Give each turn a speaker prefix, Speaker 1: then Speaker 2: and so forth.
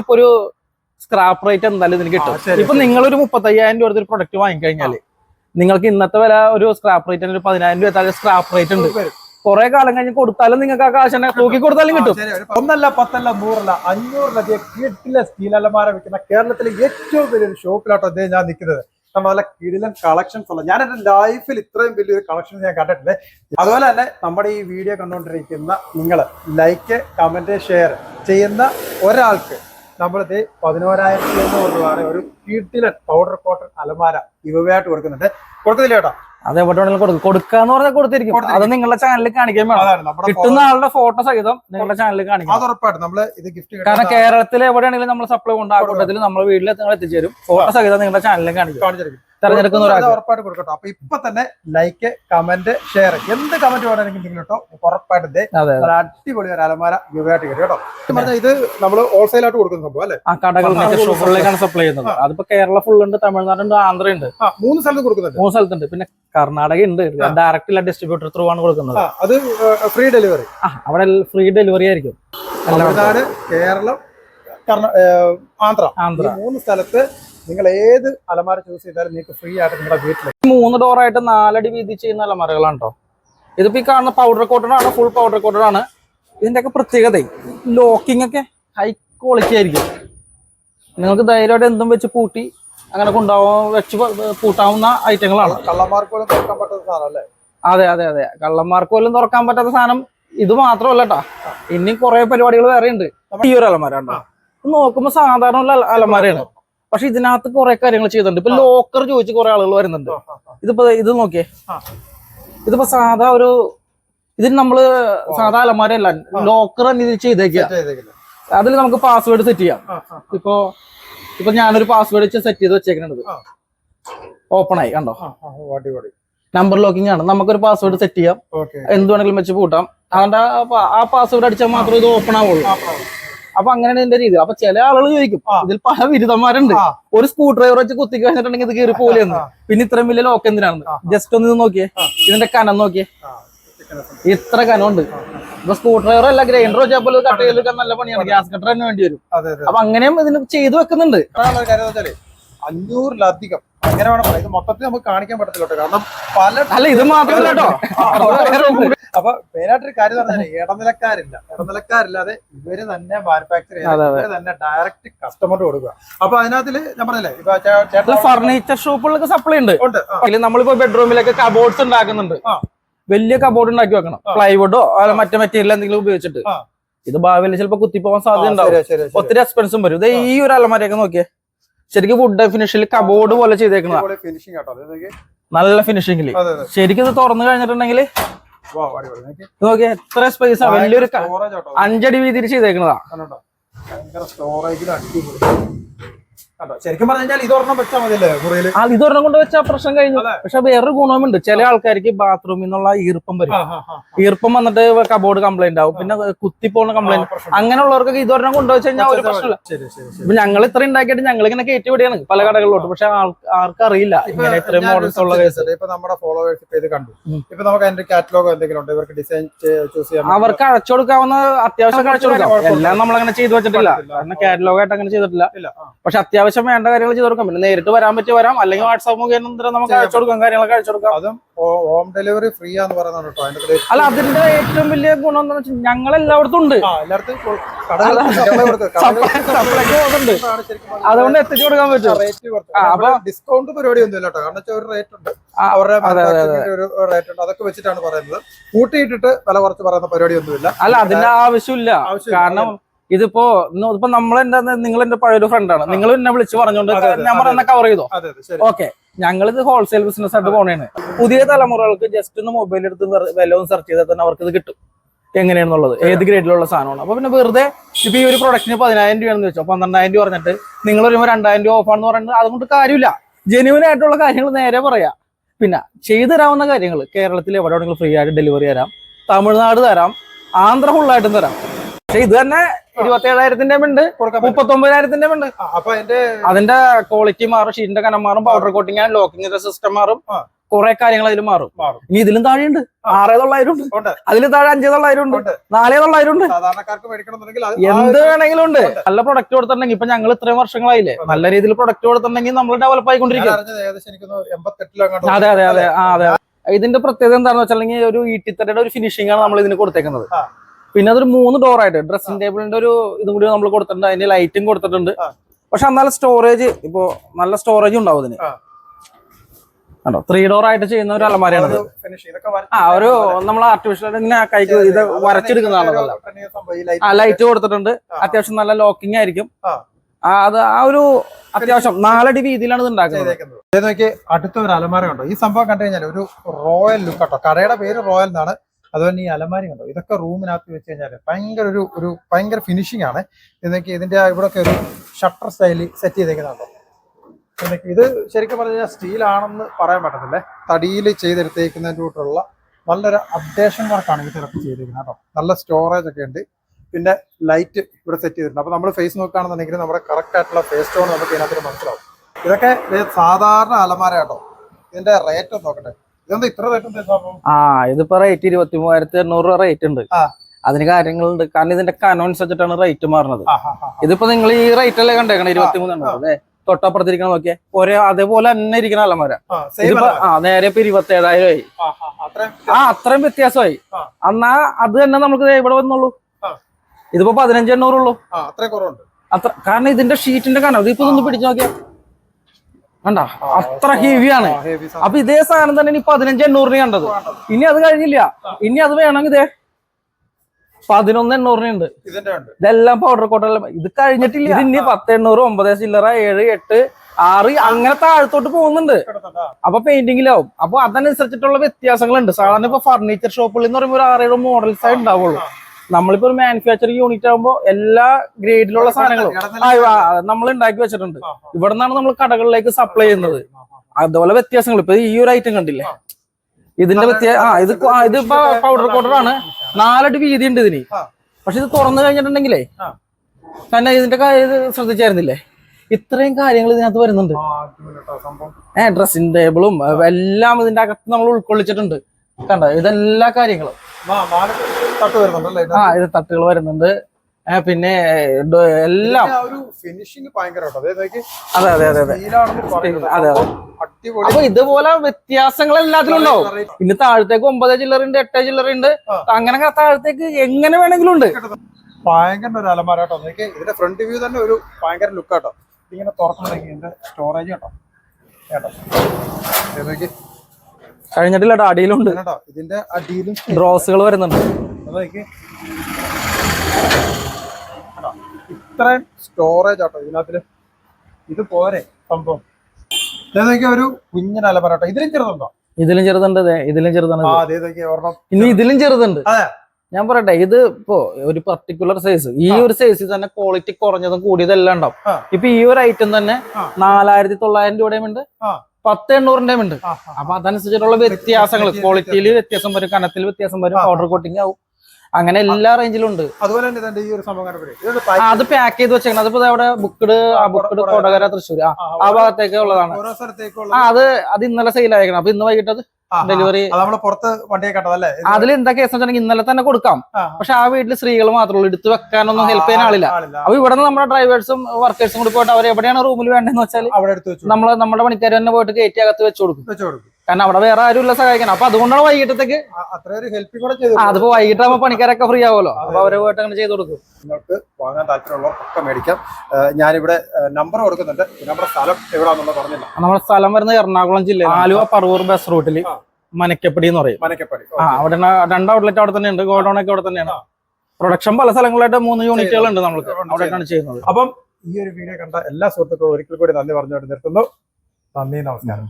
Speaker 1: ഇപ്പൊ ഒരു scrap rate എന്തായാലും ഇതിന് കിട്ടും. ഇപ്പൊ നിങ്ങൾ ഒരു മുപ്പത്തയ്യായിരം രൂപ ഒരു പ്രൊഡക്റ്റ് വാങ്ങിക്കഴിഞ്ഞാൽ നിങ്ങൾക്ക് ഇന്നത്തെ വില ഒരു സ്ക്രാപ്പ് റേറ്റ് ഒരു പതിനായിരം രൂപ എത്താതെ സ്ക്രാപ്പ് റേറ്റ് ഉണ്ട്. കുറെ കാലം കഴിഞ്ഞ് കൊടുത്താലും നിങ്ങൾക്ക് ആ കാശ് തന്നെ തൂക്കി കൊടുത്താലും കിട്ടും.
Speaker 2: ഒന്നല്ല പത്തല്ല നൂറല്ല അഞ്ഞൂറിലധികം കിട്ടില്ല സ്റ്റീൽ അലമാര വെക്കുന്ന കേരളത്തിലെ ഏറ്റവും വലിയൊരു ഷോപ്പിലാട്ടോ അദ്ദേഹം ഞാൻ നിൽക്കുന്നത്. നമ്മളെ നല്ല കിടിലൻ കളക്ഷൻസ് ഉള്ള ഞാൻ എന്റെ ലൈഫിൽ ഇത്രയും വലിയൊരു കളക്ഷൻ ഞാൻ കണ്ടിട്ടില്ല. അതുപോലെ തന്നെ നമ്മുടെ ഈ വീഡിയോ കണ്ടുകൊണ്ടിരിക്കുന്ന നിങ്ങൾ ലൈക്ക് കമന്റ് ഷെയർ ചെയ്യുന്ന ഒരാൾക്ക് നമ്മളിത് പതിനോരായിരത്തി എണ്ണൂറ് രൂപയാണ് ഒരു കിടിലൻ പൗഡർ കോട്ടൺ അലമാര ഇവയായിട്ട് കൊടുക്കുന്നുണ്ട്. കൊടുക്കുന്നില്ല കേട്ടോ
Speaker 1: അതേ എവിടെ കൊടുക്കും. കൊടുക്കാന്ന് പറഞ്ഞാൽ കൊടുത്തിരിക്കും. അത് നിങ്ങളുടെ ചാനലിൽ കാണിക്കാൻ കിട്ടുന്ന ആളുടെ ഫോട്ടോ സഹിതം നിങ്ങളുടെ ചാനലിൽ കാണിക്കും
Speaker 2: അത് ഉറപ്പായിട്ടും. നമ്മൾ ഇത് ഗിഫ്റ്റ്
Speaker 1: കാരണം കേരളത്തിൽ എവിടെയാണെങ്കിലും നമ്മൾ സപ്ലൈ കൊണ്ട് ആ കൂട്ടത്തിൽ നമ്മുടെ വീട്ടിൽ നിങ്ങൾ എത്തിച്ചേരും ഫോട്ടോ സഹിതം നിങ്ങളുടെ ചാനലിൽ കാണിക്കും. തെരഞ്ഞെടുക്കുന്ന
Speaker 2: അത് ഉറപ്പായിട്ട് കൊടുക്കട്ടോ. അപ്പൊ ഇപ്പൊ തന്നെ ലൈക്ക് കമന്റ് ഷെയർ എന്ത് കമന്റ് വേണമെങ്കിലും കേട്ടോ ഉറപ്പായിട്ട് അടിപൊളി ഒരു അലമാര ഗിവായിട്ട് കിട്ടും. പറഞ്ഞാൽ ഇത് നമ്മൾ ഹോൾസെയിൽ ആയിട്ട് കൊടുക്കുന്ന സംഭവം അല്ലേ?
Speaker 1: ആ കടകളിലേക്ക് ഷോപ്പുകളിലേക്കാണ് സപ്ലൈ ചെയ്യുന്നത്. അതിപ്പോ കേരള ഫുൾ ഉണ്ട് തമിഴ്നാടുണ്ട് ആന്ധ്ര ഉണ്ട്
Speaker 2: മൂന്ന് സ്ഥലത്ത് കൊടുക്കുന്നുണ്ട്.
Speaker 1: മൂന്ന് സ്ഥലത്തുണ്ട്. പിന്നെ കർണാടക ഉണ്ട്. ഡയറക്റ്റ് ഇല്ല ഡിസ്ട്രിബ്യൂട്ടർ ത്രൂ ആണ് കൊടുക്കുന്നത്.
Speaker 2: അത് ഫ്രീ ഡെലിവറി
Speaker 1: അവിടെ ഫ്രീ ഡെലിവറി ആയിരിക്കും.
Speaker 2: കേരളം ആന്ധ്ര.
Speaker 1: ആന്ധ്ര.
Speaker 2: മൂന്ന് സ്ഥലത്ത് നിങ്ങൾ ഏത് അലമാര ചൂസ് ചെയ്താലും നിങ്ങൾക്ക് ഫ്രീ ആയിട്ട് നിങ്ങളുടെ വീട്ടിൽ
Speaker 1: ഈ മൂന്ന് ഡോറായിട്ട് നാലടി വീതി ചെയ്യുന്ന അലമാരകളാണ് കേട്ടോ ഇതിപ്പോ ഈ കാണുന്ന പൗഡർ കോട്ടഡ് ആണ് ഫുൾ പൗഡർ കോട്ടഡ് ആണ്. ഇതിന്റെ ഒക്കെ പ്രത്യേകത ലോക്കിംഗ് ഒക്കെ ഹൈ ക്വാളിറ്റി ആയിരിക്കും. നിങ്ങൾക്ക് ധൈര്യമായിട്ട് എന്തും വെച്ച് പൂട്ടി അങ്ങനെ കൊണ്ടുപോകാൻ വെച്ച് പൂട്ടാവുന്ന ഐറ്റങ്ങളാണ്.
Speaker 2: കള്ളന്മാർക്ക് പോലും തുറക്കാൻ പറ്റാത്ത സാധനം അല്ലേ?
Speaker 1: അതെ അതെ അതെ. കള്ളന്മാർക്ക് പോലും തുറക്കാൻ പറ്റാത്ത സാധനം. ഇത് മാത്രമല്ല കേട്ടാ ഇനി കുറെ പരിപാടികൾ വേറെ ഉണ്ട് ഈ ഒരു അലമാര ഉണ്ടോ? നോക്കുമ്പോ സാധാരണ അലമാരയാണ്. പക്ഷെ ഇതിനകത്ത് കുറെ കാര്യങ്ങൾ ചെയ്തിട്ടുണ്ട്. ഇപ്പൊ ലോക്കർ ചോദിച്ച് കുറെ ആളുകൾ വരുന്നുണ്ട്. ഇതിപ്പോ ഇത് നോക്കിയേ. ഇതിപ്പോ സാധാ ഒരു ഇതിന് നമ്മൾ സാധാ അലമാരല്ല ലോക്കർ തന്നെ ഇത് ചെയ്തേക്കുക അതിൽ നമുക്ക് പാസ്വേഡ് സെറ്റ് ചെയ്യാം. ഇപ്പോ ഇപ്പൊ ഞാനൊരു പാസ്വേഡ് വെച്ച് സെറ്റ് ചെയ്ത്
Speaker 2: വെച്ചേക്കുന്നത്
Speaker 1: ഓപ്പൺ ആയി കണ്ടോ? നമ്പർ ലോക്കിംഗ് ആണ്. നമുക്കൊരു പാസ്വേഡ് സെറ്റ് ചെയ്യാം. എന്ത് വേണമെങ്കിലും വെച്ച് പൂട്ടാം. അതുകൊണ്ട് ആ പാസ്വേഡ് അടിച്ചാൽ മാത്രമേ ഇത് ഓപ്പൺ ആവുള്ളൂ. അപ്പൊ അങ്ങനെയാണ് എന്റെ രീതി. അപ്പൊ ചില ആളുകൾ ചോദിക്കും. ഇതിൽ പല ബിരുദന്മാരുണ്ട്. ഒരു സ്ക്രൂ ഡ്രൈവർ വെച്ച് കുത്തി കഴിഞ്ഞിട്ടുണ്ടെങ്കിൽ ഇത് കയറി പോലെയെന്ന് പിന്നെ ഇത്രയും വലിയ ലോക്ക് എന്തിനാണെന്ന് ജസ്റ്റ് ഒന്ന് ഇത് നോക്കിയേ. ഇതിന്റെ കനം നോക്കിയേ. ഇത്ര കനമുണ്ട്. ഇപ്പൊ സ്ക്രൂ ഡ്രൈവർ അല്ല ഗ്രൈൻഡർ വെച്ചാൽ പോലും കട്ട് ചെയ്തെടുക്കാൻ നല്ല പണിയാണ്. ഗ്യാസ് കട്ടർ തന്നെ വേണ്ടി വരും. അപ്പൊ അങ്ങനെയും ഇതിന് ചെയ്തു വെക്കുന്നുണ്ട്.
Speaker 2: അഞ്ഞൂറിലധികം അങ്ങനെ വേണം. ഇത് മൊത്തത്തിൽ നമുക്ക് കാണിക്കാൻ പറ്റത്തില്ല കേട്ടോ. കാരണം പല
Speaker 1: അല്ല ഇത് മാത്രമല്ല കേട്ടോ.
Speaker 2: അപ്പൊ മെയിനായിട്ടൊരു കാര്യം പറഞ്ഞാൽ ഇടനിലക്കാരില്ല. ഇടനിലക്കാരില്ലാതെ ഇവർ തന്നെ മാനുഫാക്ചർ. ഇവർ തന്നെ ഡയറക്റ്റ് കസ്റ്റമറിന് കൊടുക്കുക. അപ്പൊ അതിനകത്തിൽ ഞാൻ പറഞ്ഞില്ലേ ഇപ്പൊ
Speaker 1: ഫർണിച്ചർ ഷോപ്പുകളൊക്കെ സപ്ലൈ ഉണ്ട്. അതിൽ നമ്മളിപ്പോ ബെഡ്റൂമിലൊക്കെ കബോർഡ്സ് ഉണ്ടാക്കുന്നുണ്ട്. വലിയ കബോർഡ് ഉണ്ടാക്കി വെക്കണം. പ്ലൈവുഡോ അല്ല മറ്റു മെറ്റീരിയൽ എന്തെങ്കിലും ഉപയോഗിച്ചിട്ട്. ഇത് ഭാവിയിൽ ചിലപ്പോ കുത്തിപ്പോകാൻ സാധ്യത ഉണ്ടാവും. ഒത്തിരി എക്സ്പെൻസും വരും. ഇത് ഈ ഒരു അലമാരയൊക്കെ നോക്കിയേ. ശരിക്കും വുഡ് ഫിനിഷിൽ കബോർഡ് പോലെ ചെയ്തേക്കുന്നത്. നല്ല
Speaker 2: ഫിനിഷിംഗ്.
Speaker 1: ശരിക്കും ഇത് തുറന്നു കഴിഞ്ഞിട്ടുണ്ടെങ്കിൽ.
Speaker 2: നോക്കിയേ.
Speaker 1: എത്ര സ്പേസ് ആണ് വലിയൊരു. അഞ്ചടി വീതിയിൽ ചെയ്തേക്കുന്നതാ
Speaker 2: കണ്ടോ? ഭയങ്കര സ്റ്റോറേജിൽ അടിപൊളി കണ്ടോ? ശരിക്കും ഇതൊരെണ്ണം വെച്ചാൽ മതിയല്ലേ മുറിയിൽ?
Speaker 1: ആ ഇതൊരെണ്ണം കൊണ്ട് വെച്ചാൽ പ്രശ്നം കഴിഞ്ഞു. പക്ഷെ വേറൊരു ഗുണമുണ്ട്. ചില ആൾക്കാർക്ക് ബാത്റൂമിൽ നിന്നുള്ള ഈർപ്പം വരും. ഈർപ്പം വന്നിട്ട് കബോർഡ് കംപ്ലൈന്റ് ആവും. പിന്നെ കുത്തി
Speaker 2: പോകുന്ന
Speaker 1: കംപ്ലൈന്റ്. അങ്ങനെയുള്ളവർക്കൊക്കെ ഇതൊരെണ്ണം കൊണ്ടുവച്ച് കഴിഞ്ഞാൽ ഒരു പ്രശ്നമില്ല. ഇപ്പൊ ഞങ്ങൾ ഇത്ര ഉണ്ടാക്കിയിട്ട് ഞങ്ങൾ ഇങ്ങനെ കയറ്റി വിടുകയാണ് പല കടകളിലോട്ട് പക്ഷെ ആർക്കും അറിയില്ല ഇങ്ങനെ ഇത്രയും മോഡൽസ് ഉള്ള കേസ്.
Speaker 2: ഇപ്പൊ നമ്മുടെ ഫോളോവേഴ്സ് ഇപ്പൊ ഇത് കണ്ടു. ഇപ്പൊ നമുക്ക് അതിന്റെ കാറ്റലോഗ് എന്തെങ്കിലും ഉണ്ട്? ഇവർക്ക് ഡിസൈൻ ചൂസ്
Speaker 1: അവർക്ക് അടച്ചു കൊടുക്കാവുന്ന അത്യാവശ്യം അടച്ചു കൊടുക്കാം. എല്ലാം നമ്മൾ അങ്ങനെ ചെയ്തു വെച്ചിട്ടില്ല. കാരണം കാറ്റലോഗ് ആയിട്ട് അങ്ങനെ ചെയ്തിട്ടില്ല. പക്ഷെ അത്യാവശ്യം വേണ്ട കാര്യങ്ങൾ ചെയ്ത് കൊടുക്കാം പിന്നെ നേരിട്ട് വരാൻ പറ്റി വരാം. അല്ലെങ്കിൽ വാട്സാപ്പ് മുഖേന നമുക്ക് അയച്ചു കൊടുക്കാം കാര്യങ്ങളൊക്കെ അയച്ചു കൊടുക്കാം.
Speaker 2: അതും ഹോം ഡെലിവറി ഫ്രീ ആന്ന് പറയുന്നത് കേട്ടോ
Speaker 1: അല്ല അതിന്റെ ഏറ്റവും വലിയ ഗുണം എന്താ വെച്ചാൽ ഞങ്ങൾ എല്ലായിടത്തും ഉണ്ട് അതുകൊണ്ട് എത്തിച്ചു കൊടുക്കാൻ പറ്റും. അപ്പൊ-
Speaker 2: ഡിസ്കൗണ്ട് പരിപാടി ഒന്നും ഇല്ല കേട്ടോ കാരണം ഒരു റേറ്റ് ഉണ്ട്. അവരുടെ ഒരു റേറ്റ് ഉണ്ട്. അതൊക്കെ വെച്ചിട്ടാണ് പറയുന്നത്. കൂട്ടിയിട്ടിട്ട് വില കുറച്ച് പറയുന്ന പരിപാടി ഒന്നുമില്ല
Speaker 1: അല്ല അതിന്റെ ആവശ്യമില്ല. കാരണം ഇതിപ്പോ ഇപ്പൊ നമ്മൾ എന്റെ നിങ്ങൾ എന്റെ പഴയൊരു ഫ്രണ്ടാണ് നിങ്ങൾ എന്നെ വിളിച്ച് പറഞ്ഞോണ്ട്
Speaker 2: എന്നെ
Speaker 1: ഞാൻ പറഞ്ഞ കവർ ചെയ്തോ?
Speaker 2: അതെ അതെ. ഇത്
Speaker 1: ഓക്കെ ഞങ്ങളിത് ഹോൾസെയിൽ ബിസിനസ് ആയിട്ട് പോണേണ്. പുതിയ തലമുറകൾക്ക് ജസ്റ്റ് ഒന്ന് മൊബൈൽ എടുത്ത് വില ഒന്ന് സെർച്ച് ചെയ്താൽ തന്നെ അവർക്ക് ഇത് കിട്ടും എങ്ങനെയാണെന്നുള്ളത് ഏത് ഗ്രേഡിലുള്ള സാധനമാണ്? അപ്പൊ പിന്നെ വെറുതെ ഇപ്പൊ ഈ ഒരു പ്രൊഡക്റ്റിന് പതിനായിരം രൂപയാണെന്ന് വെച്ചോ പന്ത്രണ്ടായിരം രൂപ പറഞ്ഞിട്ട് നിങ്ങൾ വരുമ്പോൾ രണ്ടായിരം രൂപ ഓഫാണെന്ന് പറയുന്നത് അതുകൊണ്ട് കാര്യമില്ല. ജെന്യൂൻ ആയിട്ടുള്ള കാര്യങ്ങൾ നേരെ പറയാ. പിന്നെ ചെയ്തു തരാവുന്ന കാര്യങ്ങൾ കേരളത്തിൽ എവിടെ വേണമെങ്കിലും ഫ്രീ ആയിട്ട് ഡെലിവറി തരാം. തമിഴ്നാട് തരാം. ആന്ധ്ര ഫുള്ളായിട്ടും തരാം. പക്ഷെ ഇത് തന്നെ ഇരുപത്തി ഏഴായിരത്തിന്റെ ഉണ്ട്
Speaker 2: മുപ്പത്തൊമ്പതിനായിരത്തിന്റെ പറ്റും.
Speaker 1: മുപ്പത്തി ഒമ്പതിനായിരത്തിന്റെ ഉണ്ട്
Speaker 2: അപ്പൊ അതിന്റെ
Speaker 1: അതിന്റെ ക്വാളിറ്റി മാറും ഷീറ്റിന്റെ കനം മാറും പൗഡർ കോട്ടിങ് ലോക്കിംഗ് സിസ്റ്റം മാറും. കുറെ കാര്യങ്ങൾ അതിൽ മാറും. ഇനി ഇതിലും താഴെയുണ്ട്. ആറേ തൊള്ളായിരം ഉണ്ട്.
Speaker 2: അതിൽ
Speaker 1: അതിലും താഴെ അഞ്ചേ തൊള്ളായിരം ഉണ്ട്. നാലേ തൊള്ളായിരം ഉണ്ട് എന്ത് വേണമെങ്കിലും ഉണ്ട്. നല്ല പ്രൊഡക്റ്റ് കൊടുത്തിട്ടുണ്ടെങ്കിൽ ഇപ്പൊ ഞങ്ങൾ ഇത്രയും വർഷങ്ങളായില്ലേ? നല്ല രീതിയിൽ പ്രൊഡക്റ്റ് കൊടുത്തിട്ടുണ്ടെങ്കിൽ നമ്മൾ ഡെവലപ്പ് ആയിക്കൊണ്ടിരിക്കും. അതെ അതെ അതെ. ആ അതെ ഇതിന്റെ പ്രത്യേകത എന്താണെന്ന് വെച്ചിട്ടുണ്ടെങ്കിൽ ഒരു ഈട്ടിത്തരയുടെ ഒരു ഫിനിഷിംഗ് ആണ് നമ്മൾ ഇതിന് കൊടുത്തേക്കുന്നത്. പിന്നെ അതൊരു മൂന്ന് ഡോർ ആയിട്ട്. ഡ്രസ്സിംഗ് ടേബിളിന്റെ ഒരു ഇതും കൂടി നമ്മൾ കൊടുത്തിട്ടുണ്ട്. അതിന്റെ ലൈറ്റും കൊടുത്തിട്ടുണ്ട്. പക്ഷെ എന്നാലും സ്റ്റോറേജ് ഇപ്പോ നല്ല സ്റ്റോറേജ് ഉണ്ടാവും ഇതിന്. കണ്ടോ? ത്രീ ഡോർ ആയിട്ട് ചെയ്യുന്ന ഒരു അലമാരിയാണ് ആ ഒരു നമ്മൾ ആർട്ടിഫിഷ്യൽ ഇങ്ങനെ കൈക്ക് ഇത് വരച്ചെടുക്കുന്നതാണ് ആ ലൈറ്റ് കൊടുത്തിട്ടുണ്ട്. അത്യാവശ്യം നല്ല ലോക്കിംഗ് ആയിരിക്കും. അത് ആ ഒരു അത്യാവശ്യം നാലടി വീതിയിലാണ് ഇത് ഉണ്ടാക്കുന്നത്.
Speaker 2: അടുത്ത ഒരു അലമാര ഉണ്ടോ ഈ സംഭവം കണ്ടു കഴിഞ്ഞാൽ ഒരു റോയൽ ലുക്ക് കേട്ടോ കടയുടെ പേര് റോയൽ എന്നാണ്. അതുപോലെ ഈ അലമാരി കണ്ടോ? ഇതൊക്കെ റൂമിനകത്ത് വെച്ച് കഴിഞ്ഞാൽ ഭയങ്കര ഒരു ഒരു ഭയങ്കര ഫിനിഷിംഗ് ആണ്. നോക്കി ഇതിന്റെ ഇവിടെ ഒക്കെ ഒരു ഷട്ടർ സ്റ്റൈലിൽ സെറ്റ് ചെയ്തേക്കുന്നുണ്ടോ ഇതൊക്കെ ഇത് ശരിക്കും പറഞ്ഞു കഴിഞ്ഞാൽ സ്റ്റീൽ ആണെന്ന് പറയാൻ പറ്റത്തില്ലേ. തടിയിൽ ചെയ്തെടുത്തേക്കുന്നതിന്റെ കൂട്ടുള്ള നല്ലൊരു അപ്ഡേഷൻ വർക്കാണ് ഈ തിരക്ക് ചെയ്തിരിക്കുന്നത് കേട്ടോ. നല്ല സ്റ്റോറേജ് ഒക്കെ ഉണ്ട്. പിന്നെ ലൈറ്റ് ഇവിടെ സെറ്റ് ചെയ്തിട്ടുണ്ട്. അപ്പോൾ നമ്മൾ ഫേസ് നോക്കുകയാണെന്നുണ്ടെങ്കിൽ നമ്മുടെ കറക്റ്റ് ആയിട്ടുള്ള ഫേസ് ടോൺ നമുക്ക് ഇതിനകത്ത് മനസ്സിലാവും. ഇതൊക്കെ സാധാരണ അലമാര കേട്ടോ. ഇതിന്റെ റേറ്റ് നോക്കട്ടെ.
Speaker 1: ആ ഇതിപ്പോ റേറ്റ് ഇരുപത്തി മൂവായിരത്തി എണ്ണൂറ് രൂപ റേറ്റ് ഉണ്ട്. അതിന് കാര്യങ്ങളുണ്ട്. കാരണം ഇതിന്റെ കനോൻസ് വെച്ചിട്ടാണ് റേറ്റ് മാറുന്നത്. ഇതിപ്പോ നിങ്ങൾ ഈ റേറ്റ് അല്ലേ കണ്ടേക്കണം? ഇരുപത്തി മൂന്ന് അല്ലേ? തൊട്ടപ്പുറത്തിരിക്കണം നോക്കിയേ. ഒരേ അതേപോലെ തന്നെ ഇരിക്കുന്ന അലമാര.
Speaker 2: ആ,
Speaker 1: ഇതിപ്പോ ആ നേരെ ഇപ്പൊ ഇരുപത്തി ഏഴായിരം ആയി.
Speaker 2: ആ, അത്രയും
Speaker 1: വ്യത്യാസമായി. എന്നാ അത് തന്നെ നമുക്ക് ഇവിടെ വന്നുള്ളൂ. ഇതിപ്പോ പതിനഞ്ച് എണ്ണൂറുള്ളൂ
Speaker 2: ആ അത്രയും കുറവുണ്ട്.
Speaker 1: അത്ര കാരണം ഇതിന്റെ ഷീറ്റിന്റെ കനം. ഇതിപ്പോ ഒന്ന് പിടിച്ചു നോക്കിയാ. കണ്ട? അത്ര ഹെവിയാണ്. അപ്പൊ ഇതേ സാധനം തന്നെ ഇനി പതിനഞ്ച് എണ്ണൂറിന് കണ്ടത്. ഇനി അത് കഴിഞ്ഞില്ല. ഇനി അത് വേണമെങ്കിൽ ഇതേ പതിനൊന്ന് എണ്ണൂറ് ഉണ്ട്. ഇതെല്ലാം പൗഡർ കോട്ടെല്ലാം ഇത് കഴിഞ്ഞിട്ടില്ല. ഇത് ഇനി പത്ത് എണ്ണൂറ് ഒമ്പത് ചില്ലറ ഏഴ് എട്ട് ആറ് അങ്ങനെ താഴത്തോട്ട് പോകുന്നുണ്ട്. അപ്പൊ പെയിന്റിങ്ങിലാവും അപ്പൊ അതനുസരിച്ചിട്ടുള്ള വ്യത്യാസങ്ങളുണ്ട്. സാധാരണ ഇപ്പൊ ഫർണിച്ചർ ഷോപ്പുകളിൽ എന്ന് പറയുമ്പോൾ ഒരു ആറേഴ് മോഡൽസ് ഉണ്ടാവുള്ളൂ. നമ്മളിപ്പോ ഒരു മാനുഫാക്ചറിംഗ് യൂണിറ്റ് ആകുമ്പോൾ എല്ലാ ഗ്രേഡിലുള്ള സാധനങ്ങളും. നമ്മൾ ഉണ്ടാക്കി വെച്ചിട്ടുണ്ട്. ഇവിടെ നിന്നാണ് നമ്മൾ കടകളിലേക്ക് സപ്ലൈ ചെയ്യുന്നത്. അതുപോലെ വ്യത്യാസങ്ങൾ. ഇപ്പൊ ഈ ഒരു ഐറ്റം കണ്ടില്ലേ? ഇതിന്റെ വ്യത്യാസം ആ ഇത് ഇത് പൗഡർ കോട്ടർ ആണ്. നാലടി വീതി ഉണ്ട് ഇതിന് പക്ഷെ ഇത് തുറന്നു കഴിഞ്ഞിട്ടുണ്ടെങ്കിലേ. തന്നെ ഇതിന്റെ കാര്യം ഇത് ശ്രദ്ധിച്ചായിരുന്നില്ലേ? ഇത്രയും കാര്യങ്ങൾ ഇതിനകത്ത് വരുന്നുണ്ട്. ഏഹ് ഡ്രസ്സിംഗ് ടേബിളും എല്ലാം ഇതിന്റെ അകത്ത് നമ്മൾ ഉൾക്കൊള്ളിച്ചിട്ടുണ്ട്. കണ്ടോ? ഇതെല്ലാ കാര്യങ്ങളും.
Speaker 2: തട്ട് വരുന്നുണ്ടല്ലേ
Speaker 1: ആ ഇത് തട്ടുകൾ വരുന്നുണ്ട്. പിന്നെ എല്ലാം.
Speaker 2: ഫിനിഷിങ് ഭയങ്കര
Speaker 1: അതെ അതെ അതെ അതെ. അതെ, അപ്പൊ ഇതുപോലെ വ്യത്യാസങ്ങൾ എല്ലാത്തിലും ഉണ്ടാവും. ഇന്ന് താഴത്തേക്ക് ഒമ്പത് ചില്ലറ ഉണ്ട് എട്ട് ചില്ലറ
Speaker 2: ഉണ്ട്
Speaker 1: അങ്ങനെ താഴത്തേക്ക് എങ്ങനെ വേണമെങ്കിലും ഉണ്ട്.
Speaker 2: ഭയങ്കര ഒരു അലമാര കേട്ടോ ഇതിന്റെ ഫ്രണ്ട് വ്യൂ തന്നെ ഒരു ഭയങ്കര ലുക്ക് കേട്ടോ ഇങ്ങനെ തുറക്കണമെങ്കിൽ ഇതിന്റെ സ്റ്റോറേജ് കേട്ടോ
Speaker 1: കഴിഞ്ഞിട്ടില്ല അടിയിലുണ്ട്.
Speaker 2: കേട്ടോ ഇതിന്റെ അടിയിലും
Speaker 1: ഡ്രോസുകൾ വരുന്നുണ്ട്.
Speaker 2: ഇത്രയും സ്റ്റോറേജ് ആട്ടോ ഇതിനകത്തിൽ. ഇത് പോരെ സംഭവം. ഒരു കുഞ്ഞിന് അലമാര കേട്ടോ ഇതിലും ചെറുതുണ്ടോ?
Speaker 1: ഇതിലും ചെറുതുണ്ട് ഇതിലും ചെറുതാണ് ഇനി ഇതിലും ചെറുതുണ്ട്.
Speaker 2: അതെ.
Speaker 1: ഞാൻ പറയട്ടെ ഇത് ഇപ്പോ ഒരു പർട്ടിക്കുലർ സൈസ് ഈ ഒരു സൈസിൽ തന്നെ ക്വാളിറ്റി കുറഞ്ഞതും കൂടിയതെല്ലാം ഉണ്ടാവും. ഇപ്പൊ ഈ ഒരു ഐറ്റം തന്നെ. നാലായിരത്തി തൊള്ളായിരം രൂപയുടെയും ഉണ്ട്. പത്ത് എണ്ണൂറിന്റെയും ഉണ്ട്. അപ്പൊ അതനുസരിച്ചിട്ടുള്ള വ്യത്യാസങ്ങൾ
Speaker 2: വ്യത്യാസം-
Speaker 1: ക്വാളിറ്റിയിൽ വ്യത്യാസം വരും കനത്തിൽ വ്യത്യാസം വരും. പൗഡർ കോട്ടിങ് ആവും. അങ്ങനെ എല്ലാ റേഞ്ചിലും ഉണ്ട്.
Speaker 2: അതുപോലെ തന്നെ ഈ ഒരു സംഭവം
Speaker 1: അത് പാക്ക് ചെയ്ത് വെച്ചേക്കണം. അതിപ്പോ അവിടെ ബുക്ക്ഡ് ബുക്ക്ഡ്
Speaker 2: കൊടകര.
Speaker 1: തൃശ്ശൂർ ആ ഭാഗത്തേക്ക് ഉള്ളതാണ്.
Speaker 2: ഓരോ സ്ഥലത്തേക്കുള്ള
Speaker 1: അത് അത് ഇന്നലെ സെയിൽ ആയേക്കണം. അപ്പൊ ഇന്ന് വൈകിട്ട് അത് ഡെലിവറി
Speaker 2: പുറത്ത്
Speaker 1: അതിൽ എന്താ കേസ് വെച്ചിട്ടുണ്ടെങ്കിൽ ഇന്നലെ തന്നെ കൊടുക്കാം. പക്ഷെ ആ വീട്ടിൽ സ്ത്രീകൾ മാത്രമേ ഉള്ളൂ. എടുത്ത് വെക്കാനൊന്നും ഹെൽപ്പ് ചെയ്യാൻ ആളില്ല. അപ്പൊ ഇവിടെ നമ്മുടെ ഡ്രൈവേഴ്സും വർക്കേഴ്സും കൂടി പോയിട്ട് അവർ എവിടെയാണ് റൂമിൽ വേണ്ടതെന്ന് വെച്ചാൽ നമ്മൾ നമ്മുടെ പണിക്കാർ തന്നെ പോയിട്ട് കയറ്റി അകത്ത് വെച്ചുകൊടുക്കും
Speaker 2: വെച്ചു കൊടുക്കും.
Speaker 1: കാരണം അവിടെ വേറെ ആരും ഇല്ല സഹായിക്കണം അപ്പൊ അതുകൊണ്ടാണ് വൈകിട്ടത്തേക്ക് അതിപ്പോ വൈകിട്ടാകുമ്പോ പണിക്കാരൊക്കെ ഫ്രീ ആവുമല്ലോ. അപ്പൊ അവരെ പോയിട്ട് അങ്ങനെ ചെയ്ത് കൊടുക്കും.
Speaker 2: നിങ്ങൾക്ക് വാങ്ങാൻ താല്പര്യമുള്ളവർക്കൊക്കെ മേടിക്കാം. ഞാനിവിടെ നമ്പർ കൊടുക്കുന്നുണ്ട്. നമ്മുടെ സ്ഥലം എവിടെയാണെന്നുള്ള പറഞ്ഞില്ല.
Speaker 1: നമ്മുടെ സ്ഥലം വരുന്നത് എറണാകുളം ജില്ല ആലുവ പറവൂർ ബസ് റൂട്ടിൽ
Speaker 2: ആ.
Speaker 1: മനക്കപ്പടി എന്ന് പറയും.
Speaker 2: മനക്കപ്പടി.
Speaker 1: ആ അവിടെ രണ്ട് ഔട്ട്ലെറ്റ് അവിടെ തന്നെ ഉണ്ട് ഗോഡൌൺ ഒക്കെ അവിടെ തന്നെയാണ്. പ്രൊഡക്ഷൻ പല സ്ഥലങ്ങളായിട്ട് മൂന്ന് യൂണിറ്റുകൾ ഉണ്ട്
Speaker 2: നമ്മൾക്ക്.
Speaker 1: അവിടെയാണ് ചെയ്യുന്നത്.
Speaker 2: അപ്പം ഈ ഒരു വീഡിയോ കണ്ട എല്ലാ സുഹൃത്തുക്കളും ഒരിക്കൽ കൂടി നന്ദി പറഞ്ഞുകൊണ്ട് നിർത്തുന്നു. നന്ദി നമസ്കാരം.